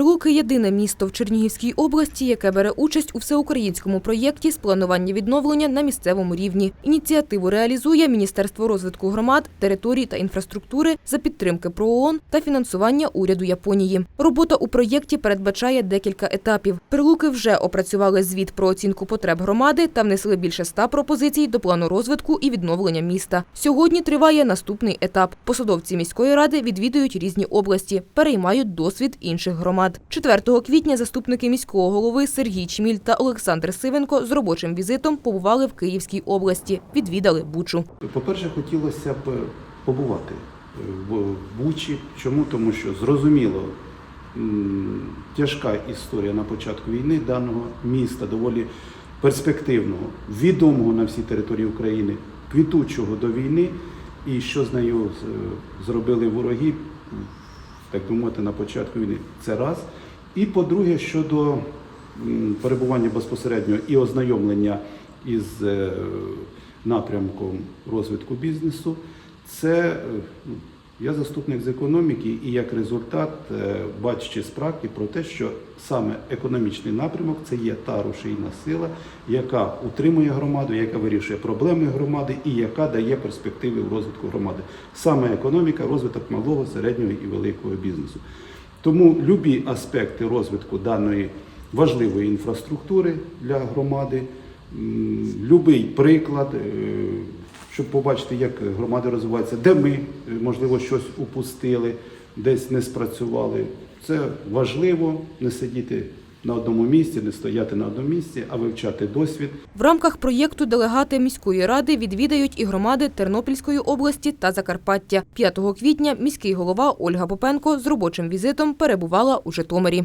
Прилуки єдине місто в Чернігівській області, яке бере участь у всеукраїнському проєкті з планування відновлення на місцевому рівні. Ініціативу реалізує Міністерство розвитку громад, територій та інфраструктури за підтримки ПРООН та фінансування уряду Японії. Робота у проєкті передбачає декілька етапів. Прилуки вже опрацювали звіт про оцінку потреб громади та внесли більше ста пропозицій до плану розвитку і відновлення міста. Сьогодні триває наступний етап. Посадовці міської ради відвідують різні області, переймають досвід інших громад. 4 квітня заступники міського голови Сергій Чміль та Олександр Сивенко з робочим візитом побували в Київській області. Відвідали Бучу. По-перше, хотілося б побувати в Бучі. Чому? Тому що зрозуміло, тяжка історія на початку війни даного міста, доволі перспективного, відомого на всій території України, квітучого до війни, і що з нею зробили вороги, так мовити, на початку війни. Це раз. І по-друге, щодо перебування безпосередньо і ознайомлення із е, напрямком розвитку бізнесу, це е, я заступник з економіки і як результат, е, бачачи з практики про те, що саме економічний напрямок це є та рушійна сила, яка утримує громаду, яка вирішує проблеми громади і яка дає перспективи в розвитку громади. Саме економіка, розвиток малого, середнього і великого бізнесу. Тому любі аспекти розвитку даної важливої інфраструктури для громади, любий приклад, е, щоб побачити, як громади розвиваються, де ми, е, можливо, щось упустили, десь не спрацювали. Це важливо не сидіти на одному місці, не стояти на одному місці, а вивчати досвід. В рамках проєкту делегати міської ради відвідають і громади Тернопільської області та Закарпаття. 5 квітня міський голова Ольга Попенко з робочим візитом перебувала у Житомирі.